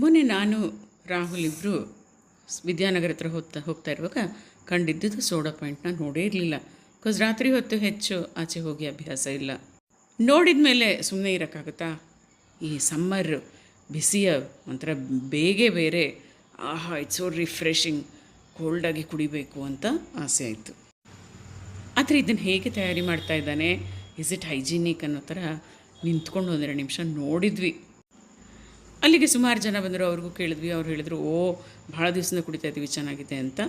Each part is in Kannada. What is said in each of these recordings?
ಮೊನ್ನೆ ನಾನು, ರಾಹುಲ್ ಇಬ್ಬರು ವಿದ್ಯಾನಗರ ಹತ್ರ ಹೋಗ್ತಾ ಹೋಗ್ತಾ ಇರುವಾಗ ಕಂಡಿದ್ದುದು ಸೋಡಾ ಪಾಯಿಂಟ್ನ ನೋಡೇ ಇರಲಿಲ್ಲ. ಬಿಕಾಸ್ ರಾತ್ರಿ ಹೊತ್ತು ಹೆಚ್ಚು ಆಚೆ ಹೋಗಿ ಅಭ್ಯಾಸ ಇಲ್ಲ. ನೋಡಿದ ಮೇಲೆ ಸುಮ್ಮನೆ ಇರೋಕ್ಕಾಗುತ್ತಾ? ಈ ಸಮ್ಮರ್ ಬಿಸಿಯ ಒಂಥರ ಬೇಗೆ ಬೇರೆ, ಆಹಾ ಇಟ್ಸ್ ಸೋ ರಿಫ್ರೆಶಿಂಗ್ ಕೋಲ್ಡಾಗಿ ಕುಡಿಬೇಕು ಅಂತ ಆಸೆ ಆಯಿತು. ಆದರೆ ಇದನ್ನು ಹೇಗೆ ತಯಾರಿ ಮಾಡ್ತಾ ಇದ್ದಾನೆ? ಇಸ್ ಇಟ್ ಹೈಜಿನಿಕ್ ಅನ್ನೋ ಥರ ನಿಂತ್ಕೊಂಡು ಒಂದೆರಡು ನಿಮಿಷ ನೋಡಿದ್ವಿ. ಅಲ್ಲಿಗೆ ಸುಮಾರು ಜನ ಬಂದರು, ಅವ್ರಿಗೂ ಕೇಳಿದ್ವಿ, ಅವ್ರು ಹೇಳಿದ್ರು, ಓ, ಭಾಳ ದಿವಸದಿಂದ ಕುಡಿತಾ ಇದ್ದೀವಿ ಚೆನ್ನಾಗಿದೆ ಅಂತ.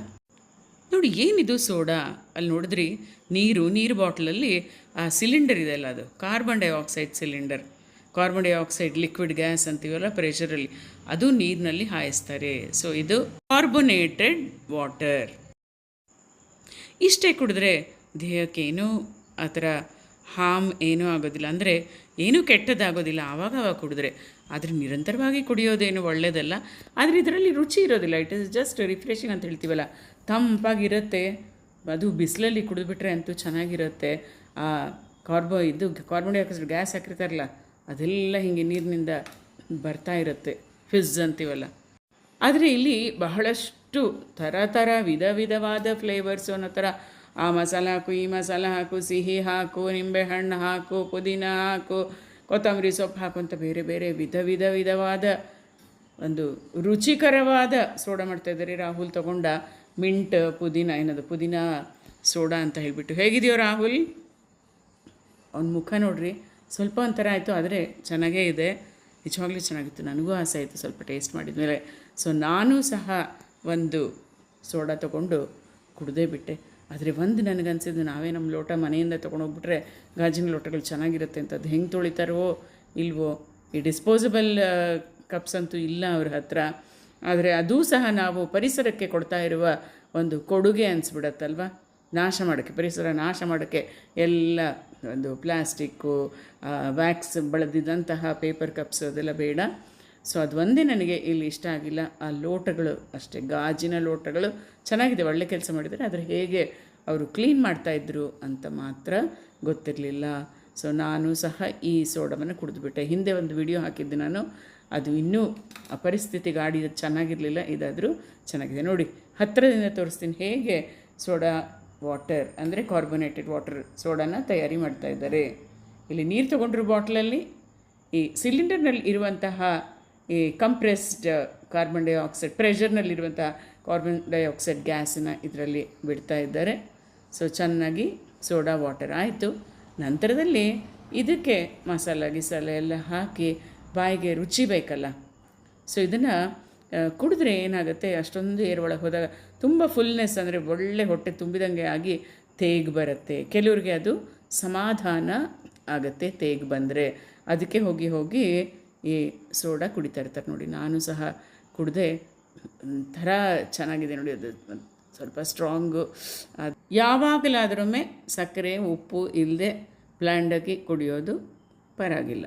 ನೋಡಿ, ಏನಿದು ಸೋಡಾ? ಅಲ್ಲಿ ನೋಡಿದ್ರಿ, ನೀರು ನೀರು ಬಾಟ್ಲಲ್ಲಿ, ಆ ಸಿಲಿಂಡರ್ ಇದೆ ಅಲ್ಲ ಅದು, carbon dioxide cylinder. Carbon dioxide, liquid gas ಅಂತೀವಲ್ಲ ಪ್ರೆಷರಲ್ಲಿ ಅದು ನೀರಿನಲ್ಲಿ ಹಾಯಿಸ್ತಾರೆ. ಸೊ, ಇದು ಕಾರ್ಬೊನೇಟೆಡ್ ವಾಟರ್ ಇಷ್ಟೇ ಕುಡಿದ್ರೆ ದೇಹಕ್ಕೇನೂ ಆ ಥರ ಹಾಮ್ ಏನೂ ಆಗೋದಿಲ್ಲ. ಅಂದರೆ ಏನೂ ಕೆಟ್ಟದಾಗೋದಿಲ್ಲ. ಆವಾಗ ಆವಾಗ ಕುಡಿದ್ರೆ. ಆದರೆ ನಿರಂತರವಾಗಿ ಕುಡಿಯೋದೇನು ಒಳ್ಳೆಯದಲ್ಲ ಆದರೆ ಇದರಲ್ಲಿ ರುಚಿ ಇರೋದಿಲ್ಲ. ಇಟ್ ಇಸ್ ಜಸ್ಟ್ ರಿಫ್ರೆಶಿಂಗ್ ಅಂತ ಹೇಳ್ತೀವಲ್ಲ. ತಂಪಾಗಿರುತ್ತೆ. ಅದು ಬಿಸಿಲಲ್ಲಿ ಕುಡಿದ್ಬಿಟ್ರೆ ಅಂತೂ ಚೆನ್ನಾಗಿರುತ್ತೆ. ಕಾರ್ಬೋ, ಇದು ಕಾರ್ಬನ್ ಡೈಆಕ್ಸೈಡ್, ಗ್ಯಾಸ್ ಹಾಕಿರ್ತಾರಲ್ಲ, ಅದೆಲ್ಲ ಹೀಗೆ ನೀರಿನಿಂದ ಬರ್ತಾ ಇರುತ್ತೆ. ಫಿಜ್ ಅಂತೀವಲ್ಲ. ಆದರೆ ಇಲ್ಲಿ ಬಹಳಷ್ಟು ಥರ ಥರ ವಿಧ ವಿಧವಾದ ಫ್ಲೇವರ್ಸು ಅನ್ನೋ ಥರ ಆ ಮಸಾಲ ಹಾಕು, ಈ ಮಸಾಲ ಹಾಕು, ಸಿಹಿ ಹಾಕು ನಿಂಬೆಹಣ್ಣು ಹಾಕು, ಪುದೀನ ಹಾಕು, ಕೊತ್ತಂಬರಿ ಸೊಪ್ಪು ಹಾಕು ಬೇರೆ ಬೇರೆ ವಿಧ ವಿಧ ವಿಧವಾದ ಒಂದು ರುಚಿಕರವಾದ ಸೋಡಾ ಮಾಡ್ತಾ ಇದ್ದಾರೆ. ರಾಹುಲ್ ತಗೊಂಡ ಮಿಂಟ್ ಪುದೀನ, ಏನದು, ಪುದೀನ ಸೋಡಾ ಅಂತ ಹೇಳಿಬಿಟ್ಟು. ಹೇಗಿದೆಯೋ ರಾಹುಲ್? ಅವ್ನ ಮುಖ ನೋಡ್ರಿ, ಸ್ವಲ್ಪ ಒಂಥರ ಆಯಿತು, ಆದರೆ ಚೆನ್ನಾಗೇ ಇದೆ. ನಿಜವಾಗ್ಲೂ ಚೆನ್ನಾಗಿತ್ತು. ನನಗೂ ಆಸೆ ಆಯಿತು ಸ್ವಲ್ಪ ಟೇಸ್ಟ್ ಮಾಡಿದ ಮೇಲೆ ಸೊ, ನಾನು ಸಹ ಒಂದು ಸೋಡಾ ತೊಗೊಂಡು ಕುಡ್ದೇ ಬಿಟ್ಟೆ. ಆದರೆ ಒಂದು ನನಗನ್ಸಿದ್ದು ನಾವೇ ನಮ್ಮ ಲೋಟ ಮನೆಯಿಂದ ತೊಗೊಂಡೋಗ್ಬಿಟ್ರೆ ಗಾಜಿನ ಲೋಟಗಳು ಚೆನ್ನಾಗಿರುತ್ತೆ ಅಂತ ಅದು ಹೆಂಗೆ ತೊಳಿತಾರೋ ಇಲ್ವೋ? ಈ ಡಿಸ್ಪೋಸಬಲ್ ಕಪ್ಸ್ ಅಂತೂ ಇಲ್ಲ ಅವ್ರ ಹತ್ರ. ಆದರೆ ಅದೂ ಸಹ ನಾವು ಪರಿಸರಕ್ಕೆ ಕೊಡ್ತಾ ಇರುವ ಒಂದು ಕೊಡುಗೆ ಅನಿಸ್ಬಿಡತ್ತಲ್ವ? ನಾಶ ಮಾಡೋಕ್ಕೆ, ಪರಿಸರ ನಾಶ ಮಾಡೋಕ್ಕೆ ಎಲ್ಲ ಒಂದು ಪ್ಲಾಸ್ಟಿಕ್ಕು ವ್ಯಾಕ್ಸ್ ಬಳದಿದ್ದಂತಹ ಪೇಪರ್ ಕಪ್ಸ್ ಅದೆಲ್ಲ ಬೇಡ. ಸೊ ಅದು ಒಂದೇ ನನಗೆ ಇಲ್ಲಿ ಇಷ್ಟ ಆಗಿಲ್ಲ. ಆ ಲೋಟಗಳು ಅಷ್ಟೇ, ಗಾಜಿನ ಲೋಟಗಳು ಚೆನ್ನಾಗಿದೆ, ಒಳ್ಳೆ ಕೆಲಸ ಮಾಡಿದರೆ ಆದರೆ ಹೇಗೆ ಅವರು ಕ್ಲೀನ್ ಮಾಡ್ತಾಯಿದ್ರು ಅಂತ ಮಾತ್ರ ಗೊತ್ತಿರಲಿಲ್ಲ. ಸೊ ನಾನು ಸಹ ಈ ಸೋಡವನ್ನು ಕುಡಿದ್ಬಿಟ್ಟೆ. ಹಿಂದೆ ಒಂದು ವಿಡಿಯೋ ಹಾಕಿದ್ದೆ ನಾನು. ಅದು ಇನ್ನೂ ಆ ಪರಿಸ್ಥಿತಿ ಗಾಡಿ ಚೆನ್ನಾಗಿರಲಿಲ್ಲ. ಇದಾದರೂ ಚೆನ್ನಾಗಿದೆ. ನೋಡಿ, ಹತ್ತಿರದಿಂದ ತೋರಿಸ್ತೀನಿ. ಹೇಗೆ ಸೋಡಾ ವಾಟರ್ ಅಂದರೆ ಕಾರ್ಬೊನೇಟೆಡ್ ವಾಟರ್ ಸೋಡಾನ ತಯಾರಿ ಮಾಡ್ತಾ ಇದ್ದಾರೆ. ಇಲ್ಲಿ ನೀರು ತೊಗೊಂಡ್ರು ಬಾಟ್ಲಲ್ಲಿ ಈ ಸಿಲಿಂಡರ್ನಲ್ಲಿ ಇರುವಂತಹ ಈ ಕಂಪ್ರೆಸ್ಡ್ ಕಾರ್ಬನ್ ಡೈಆಕ್ಸೈಡ್ ಪ್ರೆಷರ್ನಲ್ಲಿರುವಂಥ ಕಾರ್ಬನ್ ಡೈಆಕ್ಸೈಡ್ ಗ್ಯಾಸನ್ನ ಇದರಲ್ಲಿ ಬಿಡ್ತಾ ಇದ್ದಾರೆ. ಸೊ ಚೆನ್ನಾಗಿ ಸೋಡಾ ವಾಟರ್ ಆಯಿತು. ನಂತರದಲ್ಲಿ ಇದಕ್ಕೆ ಮಸಾಲ ಗಿಸಾಲ ಎಲ್ಲ ಹಾಕಿ ಬಾಯಿಗೆ ರುಚಿ ಬೇಕಲ್ಲ. ಸೊ ಇದನ್ನು ಕುಡಿದ್ರೆ ಏನಾಗುತ್ತೆ? ಅಷ್ಟೊಂದು ಏರ್ ಒಳಗೆ ಹೋದಾಗ ತುಂಬ ಫುಲ್ನೆಸ್ ಅಂದರೆ ಒಳ್ಳೆ ಹೊಟ್ಟೆ ತುಂಬಿದಂಗೆ ಆಗಿ ತೇಗ್ ಬರುತ್ತೆ. ಕೆಲವ್ರಿಗೆ ಅದು ಸಮಾಧಾನ ಆಗುತ್ತೆ, ತೇಗ್ ಬಂದರೆ. ಅದಕ್ಕೆ ಹೋಗಿ ಹೋಗಿ ಈ ಸೋಡಾ ಕುಡಿತಾ ಇರ್ತಾರೆ ನೋಡಿ. ನಾನು ಸಹ ಕುಡಿದೆ. ಒಂಥರ ಚೆನ್ನಾಗಿದೆ ನೋಡಿ. ಅದು ಸ್ವಲ್ಪ ಸ್ಟ್ರಾಂಗು ಯಾವಾಗಲಾದ್ರೊಮ್ಮೆ ಸಕ್ಕರೆ, ಉಪ್ಪು ಇಲ್ಲದೆ ಬ್ಲ್ಯಾಂಡಾಗಿ ಕುಡಿಯೋದು ಪರವಾಗಿಲ್ಲ.